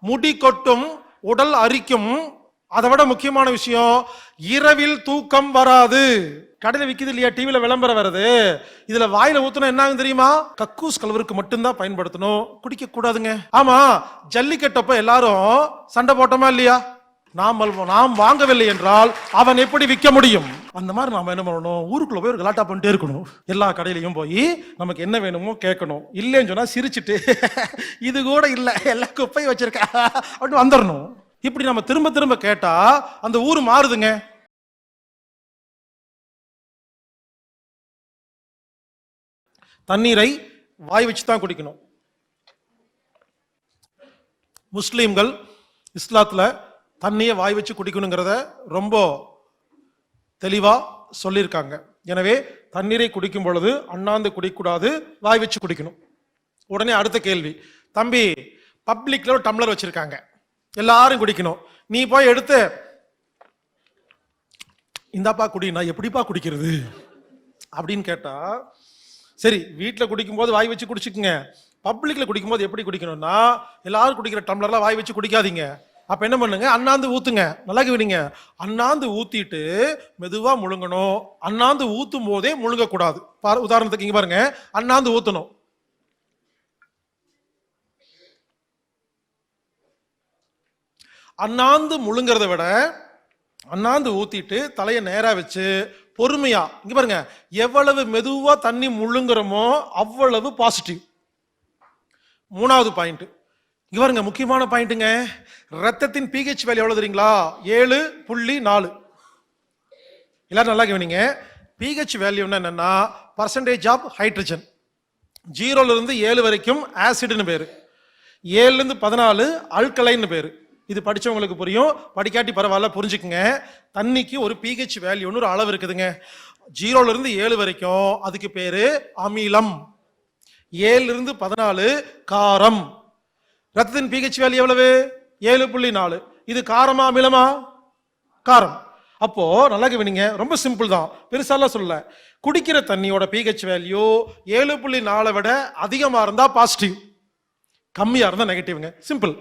முடி கொட்டும் உடல் அரிக்கும். அதை விட முக்கியமான விஷயம் இரவில் தூக்கம் வராது. கடையில் விற்கிது இல்லையா? டிவியில் விளம்பரம் வருது. இதில் வாயில் ஊற்றணும் என்ன தெரியுமா? கக்கூஸ் கலவருக்கு மட்டும்தான் பயன்படுத்தணும். குடிக்க கூடாதுங்க ஆமா ஜல்லிக்கட்டப்ப எல்லாரும் சண்டை போட்டோமா இல்லையா? நாம் நாம் வாங்கவில்லை என்றால் அவன் எப்படி விற்க முடியும்? அந்த மாதிரி நாம் என்ன பண்ணணும்? ஊருக்குள்ள போய் ஒரு கலாட்டா பண்ணிட்டே இருக்கணும். எல்லா கடையிலையும் போய் நமக்கு என்ன வேணுமோ கேட்கணும். இல்லைன்னு சொன்னா சிரிச்சிட்டு இது கூட இல்லை எல்லா குப்பையும் வச்சிருக்கா அப்படின்னு வந்துடணும் இப்படி நம்ம திரும்ப திரும்ப கேட்டா அந்த ஊர் மாறுதுங்க. தண்ணீரை வாய் வச்சு தான் குடிக்கணும். முஸ்லீம்கள் இஸ்லாத்தில் தண்ணியை வாய் வச்சு குடிக்கணுங்கிறத ரொம்ப தெளிவாக சொல்லியிருக்காங்க. எனவே தண்ணீரை குடிக்கும் பொழுது அண்ணாந்து குடிக்கக்கூடாது வாய் வச்சு குடிக்கணும். உடனே அடுத்த கேள்வி. தம்பி பப்ளிக்ல ஒரு டம்ளர் வச்சிருக்காங்க. எல்லாரும் குடிக்கணும். நீ போய் எடுத்து இந்தாப்பா குடினா எப்படிப்பா குடிக்கிறது? அப்படின்னு கேட்டா சரி வீட்டில் குடிக்கும்போது வாய் வச்சு குடிச்சுக்குங்க. பப்ளிக்ல குடிக்கும்போது எப்படி குடிக்கணும்னா எல்லாரும் குடிக்கிற டம்ளர்லாம் வாய் வச்சு குடிக்காதீங்க. அப்போ என்ன பண்ணுங்க? அண்ணாந்து ஊத்துங்க. நல்லா கவனிங்க அண்ணாந்து ஊத்திட்டு மெதுவாக முழுங்கணும். அண்ணாந்து ஊத்தும் போதே முழுங்கக்கூடாது. பாரு உதாரணத்துக்கு இங்க பாருங்க. அண்ணாந்து ஊத்தணும். அண்ணாந்து முழுங்கிறத விட அண்ணாந்து ஊத்திட்டு தலையை நேராக வச்சு பொறுமையா இங்க பாருங்க எவ்வளவு மெதுவா தண்ணி முழுங்குறோமோ அவ்வளவு பாசிட்டிவ் மூணாவது பாயிண்ட் இங்க பாருங்க முக்கியமான பாயிண்ட்டுங்க. ரத்தத்தின் பிஹெச் வேல்யூ எவ்வளவு தெரியுங்களா ஏழு புள்ளி நாலு. எல்லாரும் நல்லா கவனிங்க. பிஹெச் வேல்யூன்னா என்னன்னா பர்சன்டேஜ் ஆஃப் ஹைட்ரஜன் ஜீரோல இருந்து ஏழு வரைக்கும் ஆசிட்னு பேரு. ஏழுல இருந்து பதினாலு அல்கலைன்னு பேரு. இது படிச்சவங்களுக்கு புரியும். படிக்காட்டி பரவாயில்ல புரிஞ்சுக்குங்க. தண்ணிக்கு ஒரு பிஹெச் வேல்யூன்னு ஒரு அளவு இருக்குதுங்க. ஜீரோல இருந்து ஏழு வரைக்கும் அதுக்கு பேரு அமிலம். ஏழுல இருந்து பதினாலு காரம். ரத்தத்தின் பிஹெச் வேல்யூ எவ்வளவு? ஏழு புள்ளி நாலு. இது காரமா அமிலமா காரம். அப்போ நல்லா கவனிங்க. ரொம்ப சிம்பிள் தான். பெருசாலாம் சொல்ல குடிக்கிற தண்ணியோட பிஹெச் வேல்யூ ஏழு புள்ளி நாலை விட அதிகமாக இருந்தால் பாசிட்டிவ் கம்மியாக இருந்தால் நெகட்டிவ்ங்க சிம்பிள்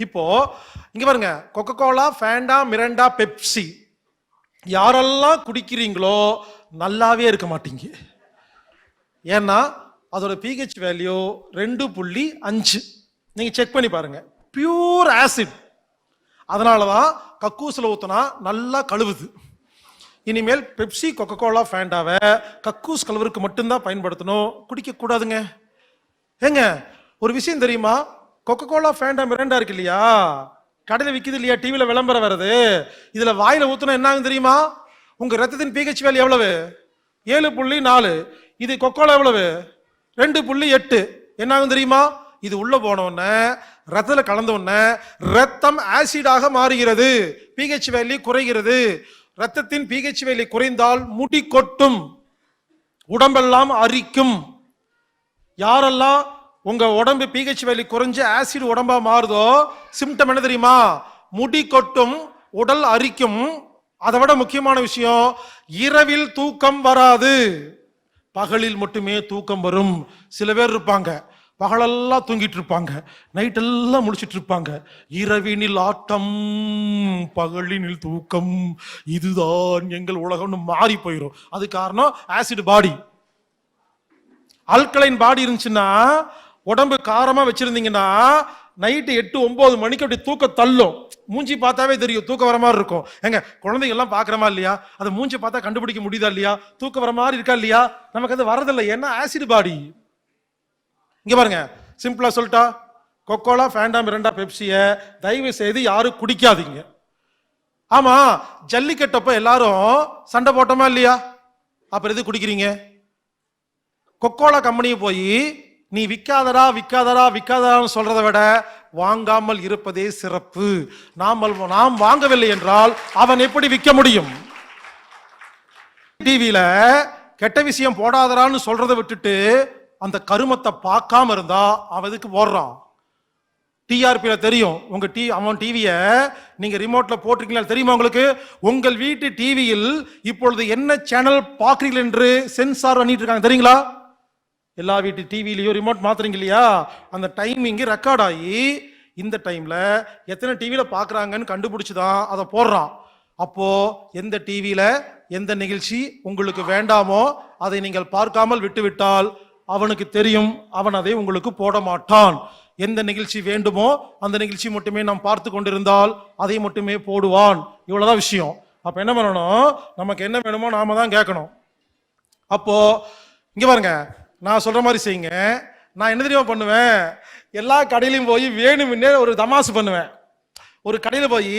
இப்போ இங்க பாருங்க. Coca Cola Fanta Mirinda Pepsi யாரெல்லாம் குடிக்கிறீங்களோ நல்லாவே இருக்க மாட்டீங்க. ஏன்னா அதோட பிஹெச் வேல்யூ ரெண்டு புள்ளி அஞ்சு. நீங்க செக் பண்ணி பாருங்க. பியூர் ஆசிட் அதனால தான் கக்கூசில் ஊற்றுனா நல்லா கழுவுது. இனிமேல் பெப்சி கொக்கோ கோலா ஃபேண்டாவை கக்கூஸ் கழுவுறதுக்கு மட்டும்தான் பயன்படுத்தணும். குடிக்கக்கூடாதுங்க. ஏங்க ஒரு விஷயம் தெரியுமா? கொக்கோ கோலா ஃபேண்டா மிரண்டா இருக்கு இல்லையா? கடையில் விற்கிது இல்லையா? டிவியில் விளம்பரம் வருது. இதில் வாயில் ஊற்றினா என்ன ஆகும் தெரியுமா? உங்கள் ரத்தத்தின் பிஹெச் வேல்யூ எவ்வளவு? ஏழு புள்ளி நாலு. இது கொக்கோலா எவ்வளவு? ரெண்டு புள்ளி எட்டு. என்ன ஆகும் தெரியுமா? இது உள்ள போன ரத்தத்தில் ரத்தத்துல ரத்தம் ஆசிடாக மாறுகிறது. பிஹெச் வேல்யூ குறைகிறது. ரத்தத்தின் பிஹெச் வேல்யூ குறைந்தால் முடி கொட்டும். உடம்பெல்லாம் அரிக்கும். யாரெல்லாம் உங்க உடம்பு பிஹெச் வேல்யூ குறைஞ்சு ஆசிட் உடம்பா மாறுதோ சிம்டம் என்ன தெரியுமா? முடி கொட்டும் உடல் அரிக்கும். அதை விட முக்கியமான விஷயம் இரவில் தூக்கம் வராது. பகலில் மட்டுமே தூக்கம் வரும். சில பேர் இருப்பாங்க. பகலெல்லாம் தூங்கிட்டு இருப்பாங்க நைட்டெல்லாம் முடிச்சிட்டு இருப்பாங்க இரவினில் ஆட்டம் பகலினில் தூக்கம் இதுதான் எங்கள் உலகம்னு மாறி போயிடும் அது காரணம் ஆசிட் பாடி அல்கலைன் பாடி இருந்துச்சுன்னா உடம்பு காரமாக வச்சுருந்தீங்கன்னா நைட்டு எட்டு ஒம்பது மணிக்கு அப்படி தூக்க தள்ளும். மூஞ்சி பார்த்தாவே தெரியும் தூக்கம் வர மாதிரி இருக்கும். ஏங்க குழந்தைங்க எல்லாம் இல்லையா? அதை மூஞ்சி பார்த்தா கண்டுபிடிக்க முடியுதா இல்லையா? தூக்கம் வர மாதிரி இருக்கா இல்லையா? நமக்கு அது வரதில்லை. ஏன்னா ஆசிட் பாடி இங்கே பாருங்க. சிம்பிளாக சொல்லிட்டா கொக்கோலா ஃபேண்டா மிரண்டா பெப்சியை தயவு செய்து யாரும் குடிக்காதீங்க. ஆமாம் ஜல்லிக்கட்டப்ப எல்லாரும் சண்டை போட்டோமா இல்லையா? அப்புறம் எது குடிக்கிறீங்க? கொக்கோலா கம்பெனியை போய் நீ விற்காதடா விற்காதடா விற்காதடான்னு சொல்றதை விட வாங்காமல் இருப்பதே சிறப்பு. நாம் நாம் வாங்கவில்லை என்றால் அவன் எப்படி விற்க முடியும்? டிவியில கெட்ட விஷயம் போடாதடான்னு சொல்றதை விட்டுட்டு அந்த கருமத்தை பார்க்காம இருந்தா அவன் எதுக்கு போடுறான் டிஆர்பியில் தெரியும். உங்க டி அவன் டிவியை நீங்க ரிமோட்ல போட்டிருக்கீங்களா? தெரியுமா உங்களுக்கு? உங்கள் வீட்டு டிவியில் இப்பொழுது என்ன சேனல் பார்க்கிறீர்கள் என்று சென்சார் பண்ணிட்டு இருக்காங்க. தெரியுங்களா? எல்லா வீட்டு டிவிலையும் ரிமோட் மாத்துறீங்க இல்லையா? அந்த டைமிங் ரெக்கார்ட் ஆகி இந்த டைம்ல எத்தனை டிவியில பாக்குறாங்கன்னு கண்டுபிடிச்சி தான் அதை போடுறான். அப்போ எந்த டிவியில எந்த நிகழ்ச்சி உங்களுக்கு வேண்டாமோ அதை நீங்கள் பார்க்காமல் விட்டுவிட்டால் அவனுக்கு தெரியும் அவன் அதை உங்களுக்கு போட மாட்டான் எந்த நிகழ்ச்சி வேண்டுமோ அந்த நிகழ்ச்சி மட்டுமே நாம் பார்த்து கொண்டிருந்தால் அதை மட்டுமே போடுவான். இவ்வளோதான் விஷயம். அப்போ என்ன பண்ணணும்? நமக்கு என்ன வேணுமோ நாம தான் கேட்கணும். அப்போ இங்கே பாருங்க நான் சொல்ற மாதிரி செய்யுங்க. நான் என்ன தெரியுமா பண்ணுவேன்? எல்லா கடையிலையும் போய் வேணும்னே ஒரு தமாசு பண்ணுவேன். ஒரு கடையில் போய்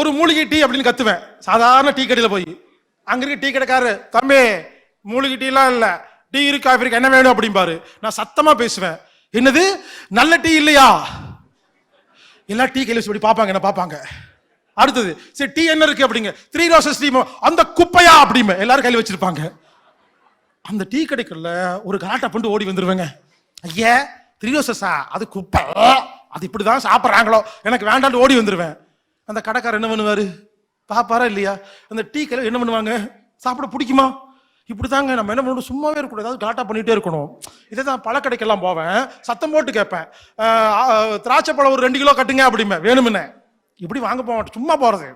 ஒரு மூலிகை டீ அப்படின்னு கத்துவேன். சாதாரண டீ கடையில் போய். அங்க இருக்க டீ கடைக்காரரு தம்பி மூலிகை டீலாம் இல்லை. டீ இருக்கு காஃபி இருக்கு என்ன வேணும் அப்படிம்பாரு. நான் சத்தமா பேசுவேன். என்னது? நல்ல டீ இல்லையா? எல்லா டீ கையில் சொல்லி பார்ப்பாங்க என்ன பார்ப்பாங்க? அடுத்தது சரி டீ என்ன இருக்கு அப்படிங்க. த்ரீ ரோசஸ் டீ அந்த குப்பையா அப்படிமே எல்லாரும் கையில வச்சிருப்பாங்க. அந்த டீ கடைக்குள்ள ஒரு கலாட்டா பண்ணிட்டு ஓடி வந்துருவேங்க. ஐயா த்ரீ ரோசஸா அது குப்பை. அது இப்படி தான் சாப்பிட்றாங்களோ? எனக்கு வேண்டாம்னு ஓடி வந்துருவேன். அந்த கடைக்காரர் என்ன பண்ணுவார்? பாப்பாரா இல்லையா? அந்த டீ கடையில் என்ன பண்ணுவாங்க? சாப்பிட பிடிக்குமா? இப்படிதாங்க நம்ம என்ன பண்ணணும்? சும்மாவே இருக்கக்கூடாது. ஏதாவது கலாட்டா பண்ணிகிட்டே இருக்கணும். இதே தான் பழக்கடைக்கெல்லாம் போவேன். சத்தம் போட்டு கேட்பேன். திராட்சை பழம் ஒரு ரெண்டு கிலோ கட்டுங்க அப்படிமே வேணுமுன்னு இப்படி வாங்க போக மாட்டேன்? சும்மா போகிறது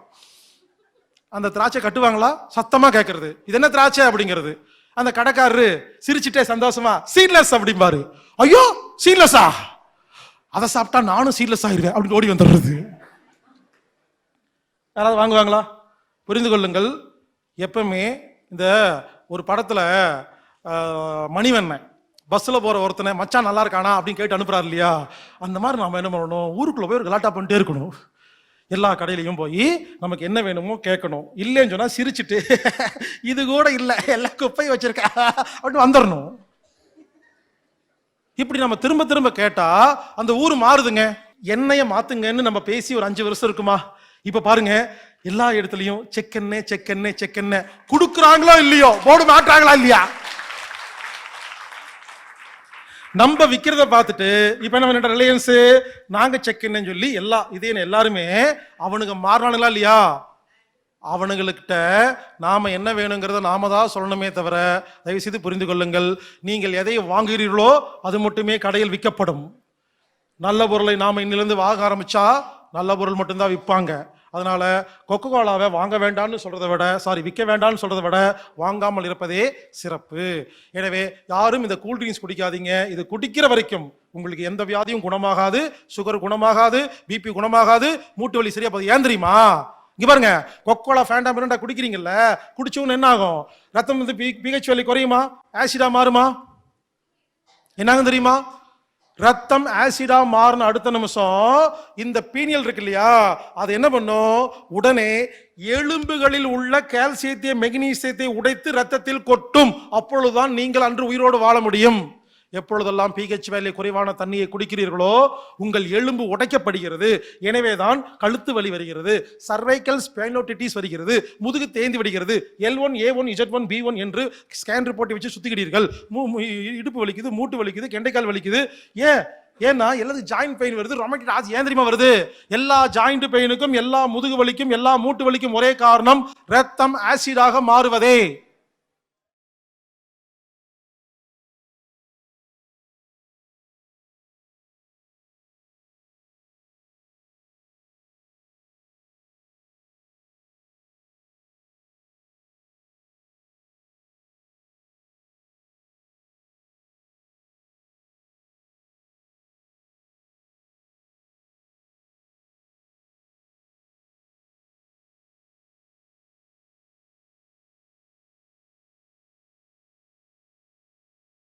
அந்த திராட்சை கட்டுவாங்களா? சத்தமாக கேட்கறது. இது என்ன திராட்சை அப்படிங்கிறது? அந்த கடைக்காரரு சிரிச்சிட்டே சந்தோஷமா சீட்லெஸ் அப்படிம்பாரு. ஐயோ சீட்லெஸ்ஸா? அதை சாப்பிட்டா நானும் சீட்லெஸ் ஆகிடுவேன் அப்படின்னு ஓடி வந்துடுறது. யாராவது வாங்குவாங்களா? புரிந்து கொள்ளுங்கள். எப்பவுமே இந்த ஒரு படத்துல மணிவண்ணன் பஸ்ஸில் போற ஒருத்தனை மச்சான் நல்லா இருக்கானா? அப்படின்னு கேட்டு அனுப்புறாரு இல்லையா? அந்த மாதிரி நாம என்ன பண்ணணும்? ஊருக்குள்ள போய் ஒரு கலாட்டா பண்ணிட்டே இருக்கணும். எல்லா கடையிலையும் போய் நமக்கு என்ன வேணுமோ கேட்கணும். இல்லைன்னு சொன்னால் சிரிச்சிட்டு இது கூட இல்லை எல்லா குப்பையும் வச்சிருக்கா அப்படின்னு வந்துடணும் இப்படி நம்ம திரும்ப திரும்ப கேட்டால் அந்த ஊர் மாறுதுங்க. என்னைய மாத்துங்கன்னு நம்ம பேசி ஒரு அஞ்சு வருஷம் இருக்குமா? இப்போ பாருங்க எல்லா இடத்துலையும் செக் என்ன செக் என்ன செக் என்ன கொடுக்குறாங்களோ இல்லையோ? போர்டு மாட்டுறாங்களா இல்லையா? நம்ம விக்கிறத பார்த்துட்டு இப்ப என்ன பண்ணிட்ட ரிலையன்ஸ் நாங்க என்னன்னு சொல்லி எல்லா இதே எல்லாருமே அவனுங்க மாறினானுங்களா இல்லையா? அவனுங்கள்கிட்ட நாம என்ன வேணுங்கிறத நாம தான் சொல்லணுமே தவிர தயவு செய்து புரிந்து கொள்ளுங்கள். நீங்கள் எதை வாங்குகிறீர்களோ அது மட்டுமே கடையில் விற்கப்படும் நல்ல பொருளை நாம இன்னிலிருந்து வாங்க ஆரம்பிச்சா நல்ல பொருள் மட்டும்தான் விற்பாங்க. அதனால கொக்கோ கோலாவை வாங்க வேண்டாம்னு சொல்றதை விட சாரி விற்க வேண்டாம்னு சொல்றதை விட வாங்காமல் இருப்பதே சிறப்பு. எனவே யாரும் இந்த கூல் ட்ரிங்க்ஸ் குடிக்காதீங்க. இது குடிக்கிற வரைக்கும் உங்களுக்கு எந்த வியாதியும் குணமாகாது சுகர் குணமாகாது பிபி குணமாகாது மூட்டு வலி சரியா போகுது. ஏன் தெரியுமா? இங்கே பாருங்க கொக்கோலா ஃபேண்டா மிரண்டா குடிக்கிறீங்கல்ல குடிச்சவங்க என்ன ஆகும்? ரத்தம் வந்து பிஹெச் வலி குறையுமா? ஆசிடா மாறுமா? என்னாகும் தெரியுமா? ரத்தம் ஆசிடா மாறின அடுத்த நிமிஷம் இந்த பீனியல் இருக்கு இல்லையா? அது என்ன பண்ணும்? உடனே எலும்புகளில் உள்ள கால்சியத்தை மெக்னீசியத்தை உடைத்து ரத்தத்தில் கொட்டும். அப்பொழுதுதான் நீங்கள் அன்று உயிரோடு வாழ முடியும். எப்பொழுதெல்லாம் பிஹெச் வேலை குறைவான தண்ணியை குடிக்கிறீர்களோ உங்கள் எலும்பு உடைக்கப்படுகிறது. எனவேதான் கழுத்து வலி வருகிறது. சர்வைக்கல் ஸ்பைனோட்டிட்டிஸ் வருகிறது. முதுகு தேந்தி விடுகிறது. L one A one Z one B one என்று ஸ்கேன் ரிப்போர்ட்டை வச்சு சுத்திக்கிறீர்கள் மூ- இடுப்பு வலிக்குது மூட்டு வலிக்குது கெண்டைக்கால் வலிக்குது. ஏன் ஏன்னா எல்லாத்துக்கும் ஜாயிண்ட் பெயின் வருது ரொமட்டிக் ஆசி ஏன் தெரியுமா வருது? எல்லா ஜாயிண்ட் பெயினுக்கும் எல்லா முதுகு வலிக்கும் எல்லா மூட்டு வலிக்கும் ஒரே காரணம் ரத்தம் ஆசிடாக மாறுவதே.